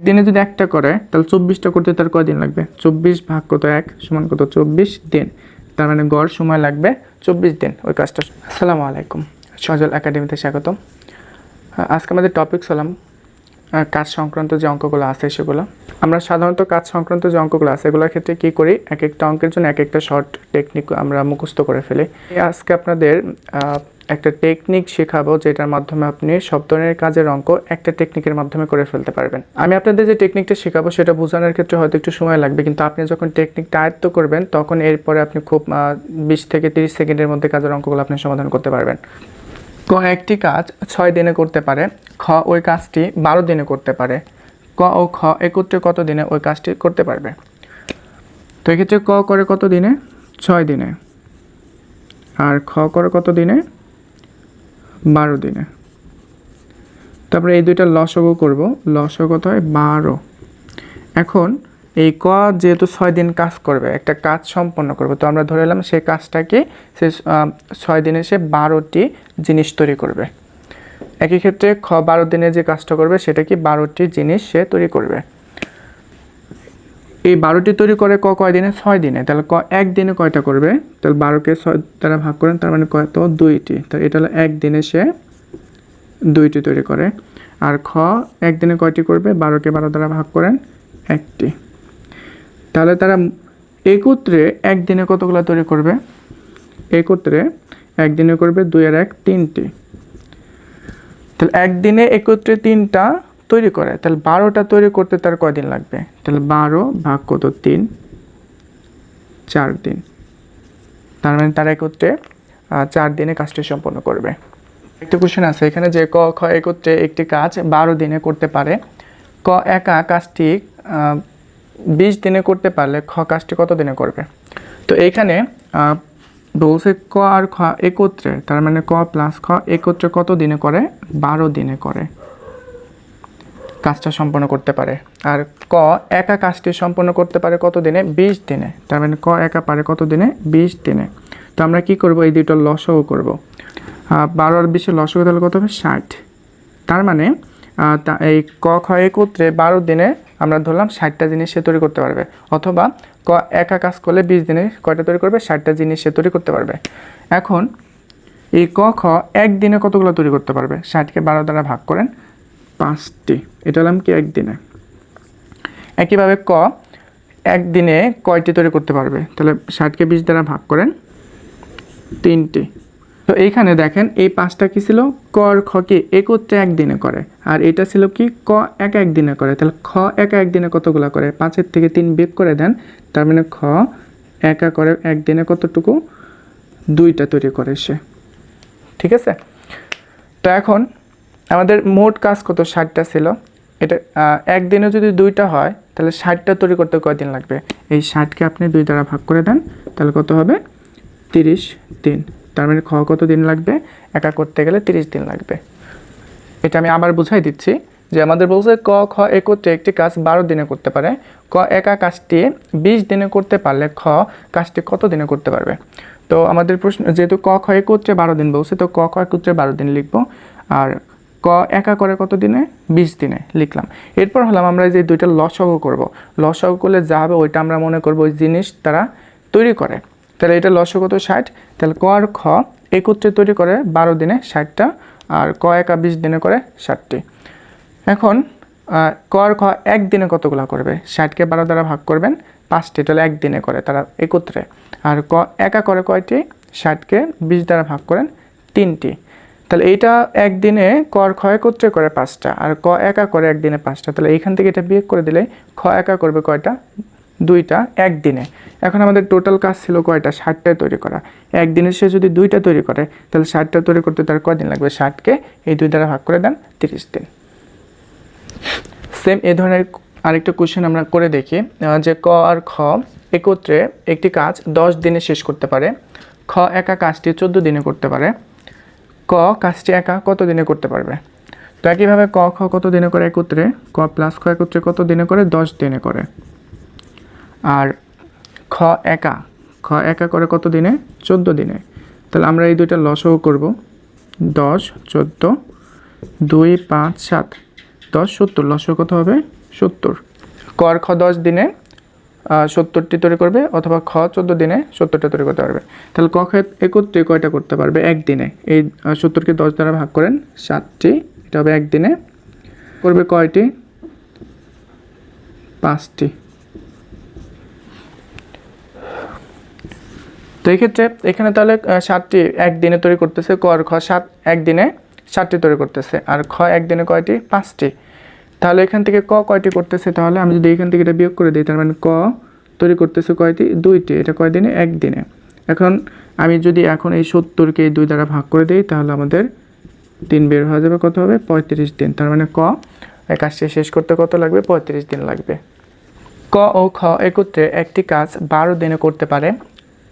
দিনে যদি একটা করে, তাহলে চব্বিশটা করতে তার কয়দিন লাগবে? চব্বিশ ভাগ কত এক সমান কত চব্বিশ দিন। তার মানে গড় সময় লাগবে চব্বিশ দিন ওই কাজটা। আসসালামু আলাইকুম, সজল একাডেমিতে স্বাগতম। আজকে আমাদের টপিকস হলাম কাজ সংক্রান্ত যে অঙ্কগুলো আছে সেগুলো। আমরা সাধারণত কাজ সংক্রান্ত যে অঙ্কগুলো আছে এগুলোর ক্ষেত্রে কী করি? এক একটা অঙ্কের জন্য এক একটা শর্ট টেকনিক আমরা মুখস্থ করে ফেলি। আজকে আপনাদের একটা টেকনিক শেখাবো যেটার মাধ্যমে আপনি সব ধরনের কাজের অঙ্ক একটা টেকনিকের মাধ্যমে করে ফেলতে পারবেন। আমি আপনাদের যে টেকনিকটা শেখাবো সেটা বোঝানোর ক্ষেত্রে হয়তো একটু সময় লাগবে, কিন্তু আপনি যখন টেকনিকটা আয়ত্ত করবেন, তখন এরপরে আপনি খুব বিশ থেকে তিরিশ সেকেন্ডের মধ্যে কাজের অঙ্কগুলো আপনি সমাধান করতে পারবেন। ক একটি কাজ ছয় দিনে করতে পারে, খ ওই কাজটি বারো দিনে করতে পারে, ক ও খ একত্রে কত দিনে ওই কাজটি করতে পারবে? তো এক্ষেত্রে ক করে কত দিনে? ছয় দিনে। আর খ করে কত দিনে? বারো দিনে। তারপরে এই দুইটা লসগো করব। লসগো কত হয়? বারো। এখন এই ক যেহেতু ছয় দিন কাজ করবে, একটা কাজ সম্পন্ন করবে, তো আমরা ধরে এলাম সেই কাজটাকে সে ছয় দিনে সে বারোটি জিনিস তৈরি করবে। একই ক্ষেত্রে খ বারো দিনে যে কাজটা করবে, সেটা কি বারোটি জিনিস সে তৈরি করবে? এই বারোটি তৈরি করে ক কয় দিনে? ছয় দিনে। তাহলে ক এক দিনে কয়টা করবে? তাহলে বারোকে ছয় দ্বারা ভাগ করেন, তার মানে কত? দুইটি। তাহলে এটা হলো এক দিনে সে দুইটি তৈরি করে। আর খ একদিনে কয়টি করবে? বারোকে বারো দ্বারা ভাগ করেন, একটি। তাহলে তারা একত্রে একদিনে কতগুলো তৈরি করবে? একত্রে একদিনে করবে দুই আর এক, তিনটি। তাহলে একদিনে একত্রে তিনটা তৈরি করে, তাহলে বারোটা তৈরি করতে তার কয়দিন লাগবে? তাহলে বারো ভাগ কত? তিন। চার দিন। তার মানে তারা একত্রে চার দিনে কাজটি সম্পন্ন করবে। একটা কোশ্চেন আছে, এখানে যে ক, খ একত্রে একটি কাজ বারো দিনে করতে পারে। ক একা কাজটি বিশ দিনে করতে পারলে খ কাজটি কত দিনে করবে? তো এইখানে বলছে ক আর খ একত্রে, তার মানে ক প্লাস খ একত্রে কত দিনে করে? বারো দিনে করে। কাজটা সম্পন্ন করতে পারে। আর ক, একা কাজটি সম্পন্ন করতে পারে কত দিনে বিশ দিনে। তার মানে ক একা পারে কত দিনে বিশ দিনে। তো আমরা কি করব? এই দুটো লসও করব। বারো আর বিশে লসও তাহলে কত হবে? ষাট। তার মানে এই ক, খ একত্রে বারো দিনে আমরা ধরলাম ষাটটা জিনিস সে তৈরি করতে পারবে। অথবা ক, একা কাজ করলে বিশ দিনে কয়টা তৈরি করবে? ষাটটা জিনিস সে তৈরি করতে পারবে। এখন এই ক, খ একদিনে কতগুলো তৈরি করতে পারবে? ষাটকে বারো দ্বারা ভাগ করেন। পাঁচটি। এটা হলাম কি একদিনে? একইভাবে ক, একদিনে কয়টি তৈরি করতে পারবে? তাহলে ষাটকে বিশ দ্বারা ভাগ করেন, তিনটি। তো এইখানে দেখেন, এই পাঁচটা কি ছিল? ক আর খ কি একত্রে একদিনে করে। আর এটা ছিল কি? ক এক একদিনে করে। তাহলে খ একা একদিনে কতগুলো করে? পাঁচের থেকে তিন বিয়োগ করে দেন, তার মানে খ একা করে একদিনে কতটুকু? দুইটা তৈরি করে সে। ঠিক আছে? তো এখন আমাদের মোট কাজ কত? ষাটটা ছিল। এটা একদিনে যদি দুইটা হয়, তাহলে ষাটটা তৈরি করতে কয়দিন লাগবে? এই ষাটকে আপনি দুই দ্বারা ভাগ করে দেন, তাহলে কত হবে? তিরিশ দিন। তার মানে খ কত দিন লাগবে? একা করতে গেলে তিরিশ দিন লাগবে। এটা আমি আবার বুঝাই দিচ্ছি যে আমাদের বলছে ক, খ একত্রে একটি কাজ বারো দিনে করতে পারে। ক একা কাজটি বিশ দিনে করতে পারলে খ কাজটি কত দিনে করতে পারবে? তো আমাদের প্রশ্ন, যেহেতু ক, খ একত্রে বারো দিন বলছে, তো ক, খ একত্রে বারো দিন লিখব। আর ক, একা করে কত দিনে? বিশ দিনে, লিখলাম। এরপর হলাম আমরা যে দুইটা লসগো করব। লসগো করলে যা হবে ওইটা আমরা মনে করব ওই জিনিস তারা তৈরি করে। তাহলে এটা লসগো তো ষাট, তাহলে ক আর খ একত্রে তৈরি করে বারো দিনে ষাটটা, আর ক একা বিশ দিনে করে ষাটটি। এখন ক আর খ একদিনে কতগুলো করবে? ষাটকে বারো দ্বারা ভাগ করবেন, পাঁচটি তাহলে একদিনে করে তারা একত্রে। আর ক একা করে কয়টি? ষাটকে বিশ দ্বারা ভাগ করেন, তিনটি। তাহলে এইটা একদিনে ক আর খ একত্রে করে পাঁচটা, আর ক একা করে একদিনে পাঁচটা, তাহলে এইখান থেকে এটা বিয়োগ করে দিলে খ একা করবে কয়টা? দুইটা একদিনে। এখন আমাদের টোটাল কাজ ছিল কয়টা? ষাটটায় তৈরি করা। একদিনে সে যদি দুইটা তৈরি করে, তাহলে ষাটটা তৈরি করতে তার কয়দিন লাগবে? ষাটকে এই দুই দ্বারা ভাগ করে দেন তিরিশ দিন। সেম এ ধরনের আরেকটা কোশ্চেন আমরা করে দেখি যে ক আর খ একত্রে একটি কাজ দশ দিনে শেষ করতে পারে, খ একা কাজটি চোদ্দ দিনে করতে পারে ক কাজটি একা কত দিনে করতে পারবে? তো একইভাবে ক, খ কত দিনে করে একত্রে? ক প্লাস খ একত্রে কত দিনে করে? দশ দিনে করে। আর খ একা? খ একা করে কত দিনে? চোদ্দ দিনে। তাহলে আমরা এই দুইটা লসও করব। দশ, চোদ্দ, দুই, পাঁচ, সাত। দশ, সত্তর। লসও কত হবে? সত্তর। কর খ দশ দিনে সত্তরটি তৈরি করবে অথবা খ, চোদ্দ দিনে সত্তরটা তৈরি করতে পারবে। তাহলে ক একত্রে কয়টা করতে পারবে? একদিনে। এই সত্তরকে দশ দ্বারা ভাগ করেন সাতটি এটা হবে একদিনে। করবে কয়টি? পাঁচটি। তো এই ক্ষেত্রে এখানে তাহলে সাতটি একদিনে তৈরি করতেছে, ক আর খ, সাত একদিনে সাতটি তৈরি করতেছে। আর খ একদিনে কয়টি? পাঁচটি। তাহলে এখান থেকে ক কয়টি করতেছে তাহলে? আমি যদি এখান থেকে এটা বিয়োগ করে দিই, তার মানে ক তৈরি করতেছে কয়টি? দুইটি। এটা কয় কয়দিনে? একদিনে। এখন আমি যদি এখন এই সত্তরকে এই দুই দ্বারা ভাগ করে দিই, তাহলে আমাদের দিন বের হয়ে যাবে কত হবে? পঁয়ত্রিশ দিন। তার মানে ক এই কাজটি শেষ করতে কত লাগবে? পঁয়ত্রিশ দিন লাগবে। ক ও খ একত্রে একটি কাজ বারো দিনে করতে পারে।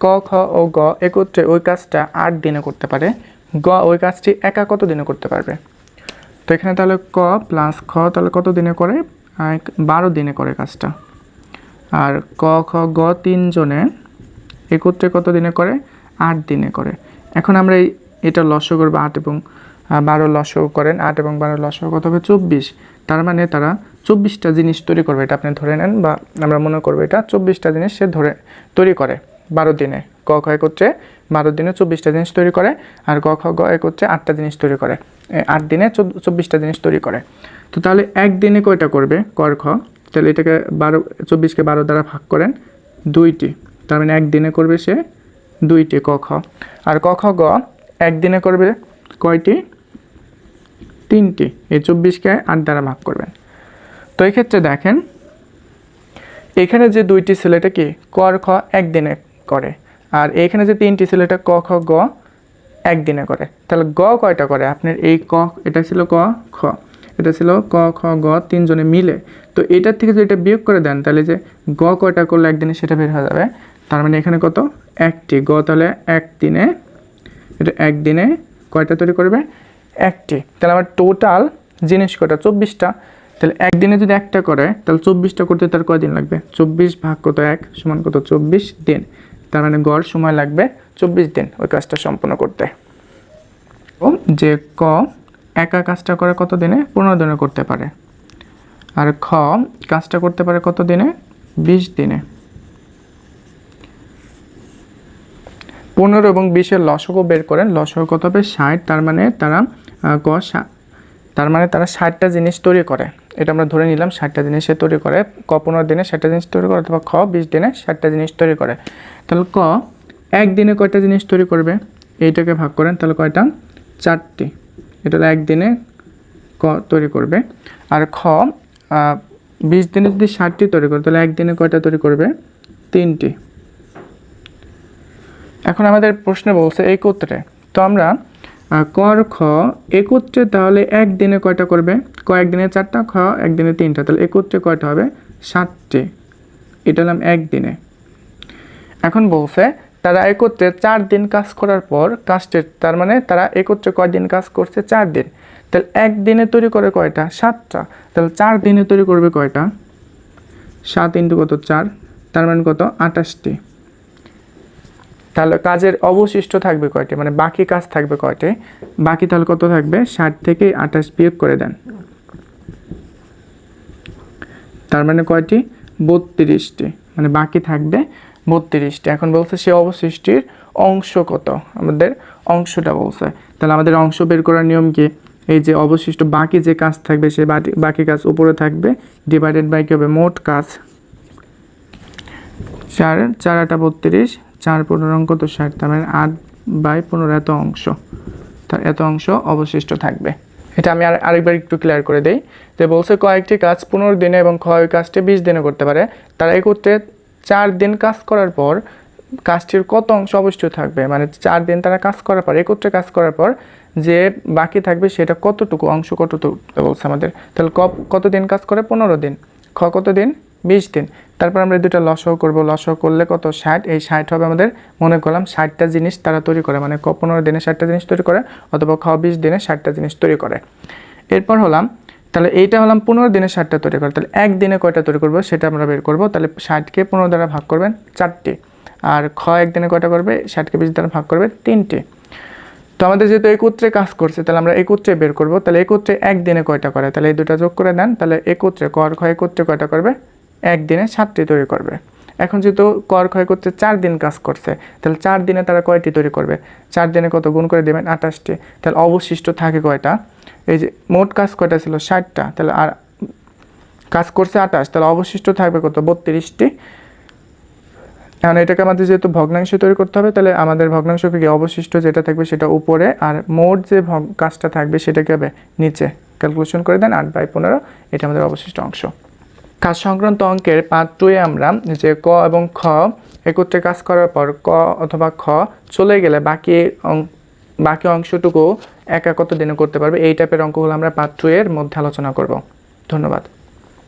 ক, খ ও গ একত্রে ওই কাজটা আট দিনে করতে পারে। গ ওই কাজটি একা কত দিনে করতে পারবে? তো এখানে তাহলে ক প্লাস খ, তাহলে কত দিনে করে? বারো দিনে করে কাজটা। আর ক, খ, গ তিনজনে একত্রে কত দিনে করে? আট দিনে করে। এখন আমরা এই, এটা লস্য করব আট এবং বারো লস্য করেন। আট এবং বারো লস্য কত হবে? চব্বিশ। তার মানে তারা চব্বিশটা জিনিস তৈরি করবে। এটা আপনি ধরে নেন বা আমরা মনে করব এটা চব্বিশটা জিনিস সে ধরে, তৈরি করে। বারো দিনে। ক খ একত্রে বারো দিনে চব্বিশটা জিনিস তৈরি করে আর ক খ গ একত্রে আটটা জিনিস তৈরি করে। আট দিনে চব্বিশটা জিনিস তৈরি করে। তো তাহলে একদিনে কয়টা করবে? কর খ। তাহলে এটাকে বারো, চব্বিশকে বারো দ্বারা ভাগ করেন দুইটি। তার মানে একদিনে করবে সে দুইটি ক খ। আর ক খ গ একদিনে করবে কয়টি? তিনটি। এই চব্বিশকে আট দ্বারা ভাগ করবেন। তো এই ক্ষেত্রে দেখেন, এখানে যে দুইটি ছিল এটা কি? ক আর খ একদিনে করে। আর এখানে যে তিনটি ছিল, এটা ক, খ, গ একদিনে করে। তাহলে গ কয়টা করে? আপনার এই ক, এটা ছিল ক, খ। এটা ছিল ক, খ, গ তিনজনে মিলে। তো এটার থেকে যদি এটা বিয়োগ করে দেন, তাহলে যে গ কয়টা করলে একদিনে সেটা বের হয়ে যাবে। তার মানে এখানে কত? একটি। গ তাহলে একদিনে, এটা একদিনে কয়টা তৈরি করবে? একটি। তাহলে আমার টোটাল জিনিস কটা চব্বিশটা। তাহলে একদিনে যদি একটা করে, তাহলে চব্বিশটা করতে তার কয়দিন লাগবে? চব্বিশ ভাগ কত? এক সমান কত? চব্বিশ দিন। তার মানে গড় সময় লাগবে চব্বিশ দিন ওই কাজটা সম্পন্ন করতে। ও যে ক একা কাজটা করে কত দিনে? পনেরো দিনে করতে পারে। আর খ কাজটা করতে পারে কত দিনে? বিশ দিনে। পনেরো এবং বিশের লসকও বের করেন। লসক কত হবে? ষাট। তার মানে তারা ক তার মানে তারা ষাটটা জিনিস তৈরি করে। এটা আমরা ধরে নিলাম, ষাটটা জিনিস সে তৈরি করে। ক, পনেরো দিনে ষাটটা জিনিস তৈরি করে অথবা খ, বিশ দিনে ষাটটা জিনিস তৈরি করে। তাহলে ক, একদিনে কয়টা জিনিস তৈরি করবে? এইটাকে ভাগ করেন, তাহলে কয়টা? চারটি। এটা একদিনে ক তৈরি করবে। আর খ বিশ দিনে যদি ষাটটি তৈরি করে, তাহলে একদিনে কয়টা তৈরি করবে? তিনটি। এখন আমাদের প্রশ্নে বলছে একত্রে তো আমরা আহ, ক আর খ একত্রে তাহলে একদিনে কয়টা করবে? ক একদিনে চারটা খ একদিনে তিনটা। তাহলে একত্রে কয়টা হবে? সাতটি। এটা হলাম একদিনে। এখন বলছে তারা একত্রে চার দিন কাজ করার পর কাস্টের তার মানে তারা একত্রে কয়দিন কাজ করছে? চার দিন। তাহলে একদিনে তৈরি করে কয়টা? সাতটা। তাহলে চার দিনে তৈরি করবে কয়টা? সাত ইন্টু কত? চার। তার মানে কত? আটাশটি তাহলে কাজের অবশিষ্ট থাকবে কয়টি? মানে বাকি কাজ থাকবে কয়টি? বাকি তাহলে কত থাকবে? ষাট থেকে আঠাশ বিয়োগ করে দেন। তার মানে কয়টি? বত্রিশটি। মানে বাকি থাকবে বত্রিশটি। এখন বলছে সে অবশিষ্টির অংশ কত? আমাদের অংশটা বলছে। তাহলে আমাদের অংশ বের করার নিয়ম কি? এই যে অবশিষ্ট বাকি যে কাজ থাকবে, সে বাকি- কাজ উপরে থাকবে ডিভাইডেড বাই কি হবে? মোট কাজ। চার চার আটা বত্রিশ চার পনেরো অঙ্ক তো ষাট তার মানে আট বাই পনেরো এত অংশ। তার এত অংশ অবশিষ্ট থাকবে। এটা আমি আর আরেকবার একটু ক্লিয়ার করে দেই। যে বলছে কয়েকটি কাজ পনেরো দিনে এবং ক্ষয় কাজটি বিশ দিনে করতে পারে। তারা একত্রে চার দিন কাজ করার পর কাজটির কত অংশ অবশিষ্ট থাকবে? মানে চার দিন তারা কাজ করার পর, একত্রে কাজ করার পর যে বাকি থাকবে সেটা কতটুকু? অংশ কতটুকু? বলছে আমাদের। তাহলে ক- কতদিন কাজ করে? পনেরো দিন। খ কত দিন? বিশ দিন। তারপর আমরা দুটো লসও করব। লসও করলে কত? ষাট। এই ষাট হবে আমাদের মনে করলাম ষাটটা জিনিস তারা তৈরি করে। মানে ক পনেরো দিনে ষাটটা জিনিস তৈরি করে অথবা খ বিশ দিনে ষাটটা জিনিস তৈরি করে। এরপর হলাম, তাহলে এইটা হলাম পনেরো দিনে ষাটটা তৈরি করে। তাহলে একদিনে কয়টা তৈরি করব সেটা আমরা বের করব। তাহলে ষাটকে পনেরো দ্বারা ভাগ করবেন চারটি। আর খ একদিনে কয়টা করবে? ষাটকে বিশ দ্বারা ভাগ করবে তিনটি। তো আমাদের যেহেতু একত্রে কাজ করছে, তাহলে আমরা একত্রে বের করব। তাহলে একত্রে একদিনে কয়টা করে? তাহলে এই দুটো যোগ করে দেন। তাহলে একত্রে কর খ একত্রে কয়টা করবে? একদিনে সাতটি তৈরি করবে। এখন যেহেতু কর ক্ষয় করতে চার দিন কাজ করছে, তাহলে চার দিনে তারা কয়টি তৈরি করবে? চার দিনে কত গুণ করে দেবেন? আঠাশটি। তাহলে অবশিষ্ট থাকে কয়টা? এই যে মোট কাজ কয়টা ছিল? ষাটটা। তাহলে আর কাজ করছে আঠাশ। তাহলে অবশিষ্ট থাকবে কত? বত্রিশটি। এখন এটাকে আমাদের যেহেতু ভগ্নাংশ তৈরি করতে হবে, তাহলে আমাদের ভগ্নাংশ থেকে অবশিষ্ট যেটা থাকবে সেটা উপরে, আর মোট যে কাজটা থাকবে সেটা কি হবে নিচে। ক্যালকুলেশন করে দেন আট বাই পনেরো। এটা আমাদের অবশিষ্ট অংশ। কাজ সংক্রান্ত অঙ্কের পাঁচ টুয়ে আমরা যে ক এবং খ একত্রে কাজ করার পর ক অথবা খ চলে গেলে বাকি বাকি অংশটুকু একা কত দিনে করতে পারবে। এই টাইপের অঙ্কগুলো আমরা পাঁচ টুয়ের মধ্যে আলোচনা করব। ধন্যবাদ।